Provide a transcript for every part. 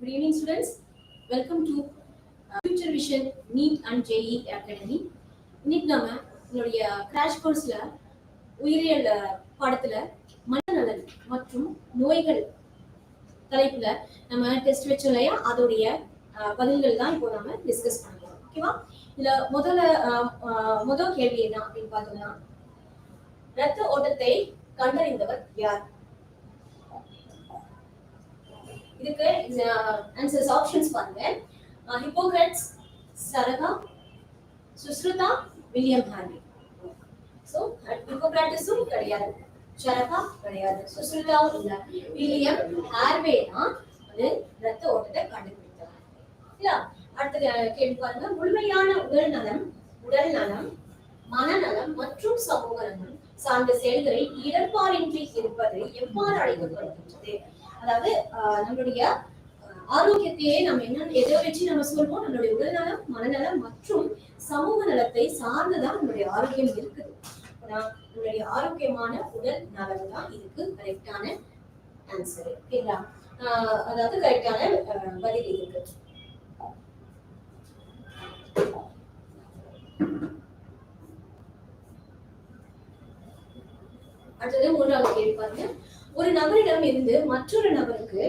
Good evening, students. Welcome to future vision NEET and JEE academy இன்னைக்கு நாம என்னுடைய crash கோர்ஸ்ல உயிரியல் பாடத்துல மனநலன் மற்றும் நோய்கள் தலைப்புல நம்ம டெஸ்ட் வச்சோம் இல்லையா? அதோடைய பதில்கள் தான் இப்போ நாம டிஸ்கஸ் பண்ணலாம். ஓகேவா இதுல முதல்ல முதல் கேள்வி என்ன அப்படின்னு பார்த்தோம்னா ரத்த ஓட்டத்தை கண்டறிந்தவர் யார்? இதுக்கு ஆன்சர்ஸ் ஆப்ஷன்ஸ் பாருங்க. Hippocrates Charaka Sushruta William Harvey so ஹிப்போக்ராட்டிஸும் கிடையாது. சரகா கிடையாது. சுஸ்ருதாவும் இல்லை. வில்லியம் ஹார்வே தான் வந்து ரத்த ஓட்டத்தை கண்டுபிடித்தார் இல்ல? அடுத்த கேள்வி பாருங்க. முழுமையான உடல் நலம் உடல் நலம் மனநலம் மற்றும் சமூக நலம் சார்ந்த செயல்களில் இடர்பாடின்றி இருப்பது எவ்வாறு அழைக்கப்படுகின்றது அதாவது நம்மளுடைய ஆரோக்கியத்தையே நம்ம என்ன எதை வச்சு நம்ம சொல்வோம் நம்மளுடைய உடல்நலம் மனநலம் மற்றும் சமூக நலத்தை சார்ந்துதான் நம்மளுடைய ஆரோக்கியம் இருக்குது. நம்மளுடைய ஆரோக்கியமான உடல் நலம் தான் இதுக்கு கரெக்டான ஆன்சர் ஓகேங்களா? ஆஹ், அதாவது கரெக்டான பதில் இருக்கு. அடுத்தது மூன்றாவது கேள்வி பாருங்க. ஒரு நபரிடம் இருந்து மற்றொரு நபருக்கு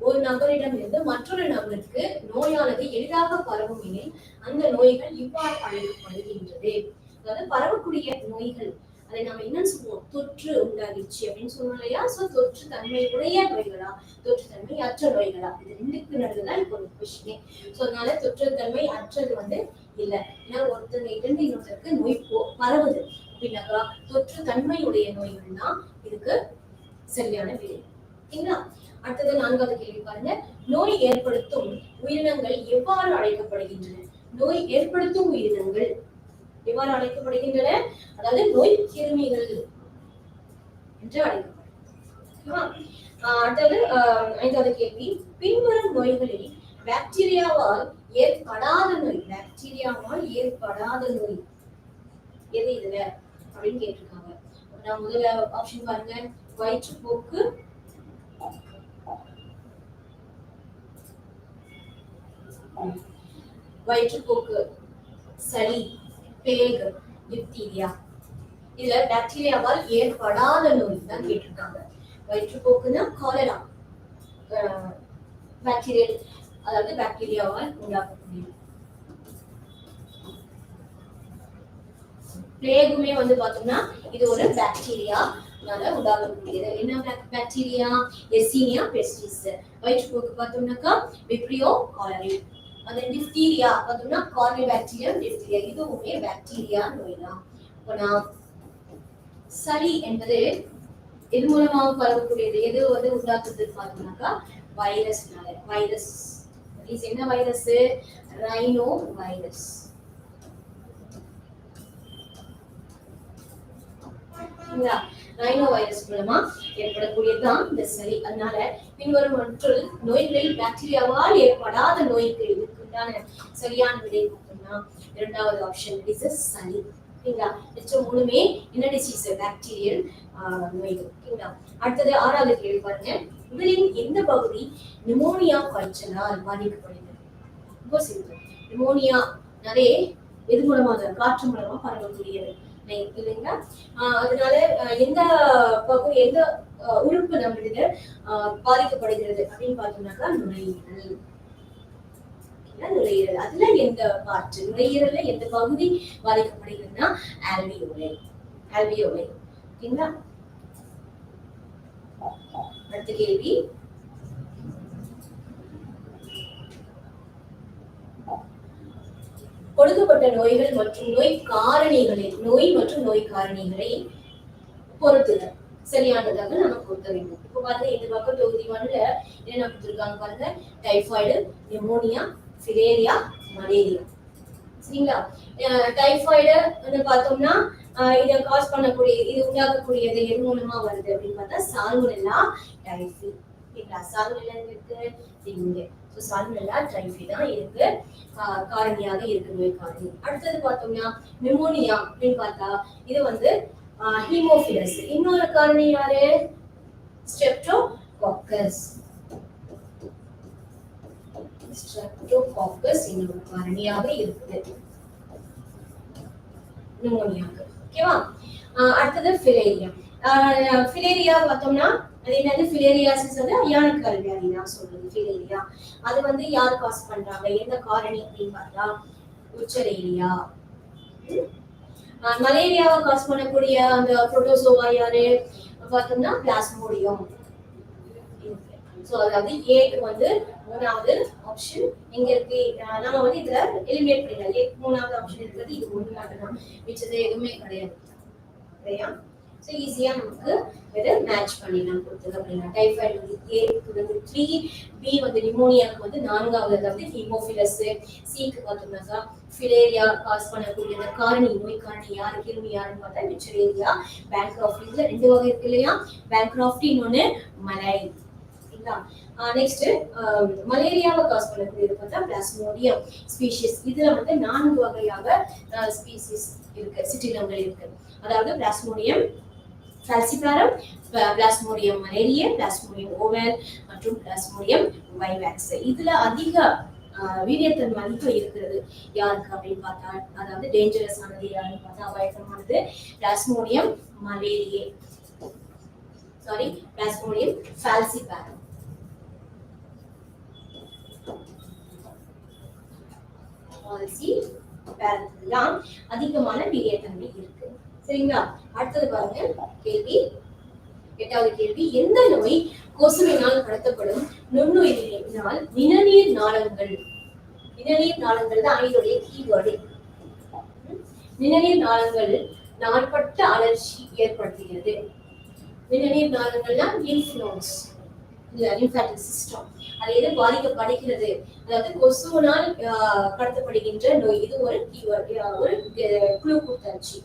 ஒரு நபரிடம் இருந்து மற்றொரு நபருக்கு நோயானது எளிதாக பரவும் எனில் அந்த நோய்கள் இவ்வாறு அழைக்கப்படுகின்றது. அதாவது பரவக்கூடிய நோய்கள் அதை நம்ம என்னன்னு சொல்லுவோம் தொற்று உண்டாகிடுச்சு அப்படின்னு சொல்லுவோம் இல்லையா? சோ தொற்று தன்மை உடைய நோய்களா? தொற்று தன்மை அற்ற நோய்களா? இது ரெண்டுக்கு நடுவுதான் இப்போ ஒரு கொஸ்டினே சோ அதனால தொற்று தன்மை அற்றது வந்து இல்ல. ஏன்னா ஒருத்தங்க இரண்டு இன்னொருத்தருக்கு நோய் போ பரவுது. அப்படின்னாக்கா தொற்று தன்மையுடைய நோய்கள் தான் இதுக்கு சரியான வேலை சரிங்களா அடுத்தது நான்காவது கேள்வி பாருங்க. நோய் ஏற்படுத்தும் உயிரினங்கள் எவ்வாறு அழைக்கப்படுகின்றன? நோய் ஏற்படுத்தும் உயிரினங்கள் எவ்வாறு அழைக்கப்படுகின்றன? அதாவது நோய் கிருமிகள் என்று அழைக்கப்படும் ஆஹ் அடுத்தது ஆஹ் ஐந்தாவது கேள்வி. பின்வரும் நோய்களில் பாக்டீரியாவால் ஏற்படாத நோய். பாக்டீரியாவால் ஏற்படாத நோய். எது இதுல? அப்படின்னு கேட்டிருக்காங்க. நான் முதல்ல ஆப்ஷன் பாருங்க. வயிற்றுப்போக்கு வயிற்றுப்போக்கு சளி பேக் டிப்தீரியா இதுல பாக்டீரியாவால் ஏற்படாத நோய் தான் கேட்டிருக்காங்க. வயிற்றுப்போக்குன்னா காலரா பாக்டீரியல் அதாவது பாக்டீரியாவால் உண்டாக்கக்கூடியது பிளேகுமே வந்து பார்த்தோம்னா இது ஒரு பாக்டீரியா உண்டாகக்கூடியது. என்ன பாக்டீரியா எசினியா பெஸ்டிஸ் வயிற்றுப்போக்கு பார்த்தோம்னாக்கா விப்ரியோ காலரி அந்த டிப்தீரியா பார்த்தோம்னா கார்னி பாக்டீரியா டிப்தீரியா இதுவுமே பாக்டீரியா நோய் தான். இப்போ நான் சளி என்பது எது மூலமாக பரவக்கூடியது? எது வந்து உண்டாக்குறது பார்த்தோம்னாக்கா வைரஸ்னால வைரஸ் என்ன வைரஸ் ரைனோ வைரஸ் சரிங்களா ரைனோ வைரஸ் மூலமா ஏற்படக்கூடியதுதான் இந்த சளி. அதனால பின்வரும் மற்றொரு நோய்களில் பாக்டீரியாவால் ஏற்படாத நோய்க்கு இதுக்குண்டான சரியான விடை பார்த்தோம்னா இரண்டாவது ஆப்ஷன் இஸ் சளி. ஓகேங்களா மூணுமே என்ன டிசீஸ் பாக்டீரியல் நோய்கள். ஓகேங்களா அடுத்தது ஆறாவது கேள்வி பாருங்க. உடலின் எந்த பகுதி நிமோனியா காய்ச்சலால் பாதிக்கப்படுகிறது? ரொம்ப சிம்பிள் நிமோனியா நிறைய எது மூலமாக காற்று மூலமா பரவக்கூடியது. இல்லைங்களா? அதனால எந்த பக்கம் எந்த உறுப்பு நம்மளுக்கு பாதிக்கப்படுகிறது அப்படின்னு பார்த்தோம்னாக்கா நுரையீரல். ஓகேங்களா? நுரையீரல். அதுல எந்த பார்ட் நுரையீரல்ல எந்த பகுதி பாதிக்கப்படுகிறதுனா ஆல்வியோலை. ஆல்வியோலை. ஓகேங்களா? அடுத்த கேள்வி. கொடுக்கப்பட்ட நோய்கள் மற்றும் நோய் காரணிகளை நோய் மற்றும் நோய் காரணிகளை பொறுத்துக சரியானதாக நம்ம பொருத்த வேண்டும். இப்போ பாருங்க இந்த பக்கம் தொகுதி ஒன்ல என்ன கொடுத்துருக்காங்க பாருங்க? Typhoid pneumonia filaria malaria. சரிங்களா? டைஃபாய்டு வந்து பார்த்தோம்னா இதை காஸ் பண்ணக்கூடிய இது உண்டாக்கக்கூடியது எது மூலமா வருது அப்படின்னு பார்த்தா சால்மோனெல்லா டைஃபி ஓகேங்களா சால்மோனெல்லா இருக்கு. இங்க. ஸோ சால்மோனெல்லா டைஃபி தான் இருக்கு. காரணியாக இருக்கு நோய் காரணி. அடுத்தது பார்த்தோம்னா நிமோனியா அப்படின்னு பார்த்தா இது வந்து ஹீமோஃபிலஸ் இன்னொரு காரணி யாரு? ஸ்ட்ரெப்டோகாக்கஸ் ஸ்ட்ரெப்டோகாக்கஸ் என்னும் காரணியாக இருக்குது நிமோனியாக்கு ஓகேவா அடுத்தது ஃபிலேரியா ஃபிலேரியா பார்த்தோம்னா அது என்னது? ஃபிலேரியாசிஸ் வந்து அயானக்கல் வியாதி நான் சொல்றது ஃபிலேரியா அது வந்து யார் காஸ் பண்றாங்க? எந்த காரணி அப்படின்னு பார்த்தா உச்சரேரியா மலேரியாவை காஸ் பண்ணக்கூடிய அந்த புரோட்டோசோவா யாரு பார்த்தோம்னா பிளாஸ்மோடியம் ஸோ அதாவது ஏக்கு வந்து மூணாவது ஆப்ஷன் எங்க இருக்கு? நம்ம வந்து இதுல எலிமினேட் பண்ணிடலாம். ஏ மூணாவது ஆப்ஷன் இருக்கிறது இது ஒண்ணு மட்டும்தான் மிச்சது எதுவுமே கிடையாது. சரியா? ஸோ ஈஸியா நமக்கு இதை மேட்ச் பண்ணிடலாம் கொடுத்தது அப்படின்னா. டைஃபாய்டு வந்து ஏக்கு வந்து த்ரீ பி வந்து நிமோனியாவுக்கு வந்து நான்காவது அதாவது ஹீமோஃபிலஸ் சிக்கு பார்த்தோம்னாக்கா ஃபிலேரியா காஸ் பண்ணக்கூடிய அந்த காரணி நோய் காரணி யாரு கிருமி யாருன்னு பார்த்தா மிச்சரேரியா பேங்க்ராஃப்டி இதுல ரெண்டு வகை இருக்கு இல்லையா? பேங்க்ராஃப்டி இன்னொன்னு மலை சரிங்களா நெக்ஸ்ட் மலேரியாவை காஸ் பண்ணக்கூடியது பார்த்தா பிளாஸ்மோடியம் ஸ்பீஷிஸ் இதுல வந்து நான்கு வகையாக ஸ்பீசிஸ் இருக்கு சிட்டிலங்கள் இருக்கு. அதாவது plasmodium falciparum plasmodium malaria plasmodium ovale மற்றும் பிளாஸ்மோடியம் வைவாக்ஸ் இதுல அதிக வீரியத்தன் மதிப்பு இருக்கிறது. யாருக்கு அப்படின்னு பார்த்தா அதாவது டேஞ்சரஸ் ஆனது யாருன்னு பார்த்தா அபாயகரமானது plasmodium malariae sorry plasmodium falciparum policy அதிகமான வீரியத்தன்மை இருக்கு. சரிங்களா? அடுத்தது பாருங்க கேள்வி. எட்டாவது கேள்வி எந்த நோய் கொசுவினால் கடத்தப்படும் நுண்ணுயிரினால் நிணநீர் நாளங்கள்? நிணநீர் நாளங்கள் தான் இதோடைய கீவேர்டு நிணநீர் நாளங்கள் நாட்பட்ட அலர்ச்சி ஏற்படுத்துகிறது. நிணநீர் நாளங்கள்லாம் லிம்ஃப் நோட்ஸ் லிம்ஃபாட்டிக் சிஸ்டம் அது எது பாதிக்கப்படுகிறது? அதாவது கொசுவினால் கடத்தப்படுகின்ற நோய். இது ஒரு keyword, ஒரு குழு கொடுத்தாச்சு.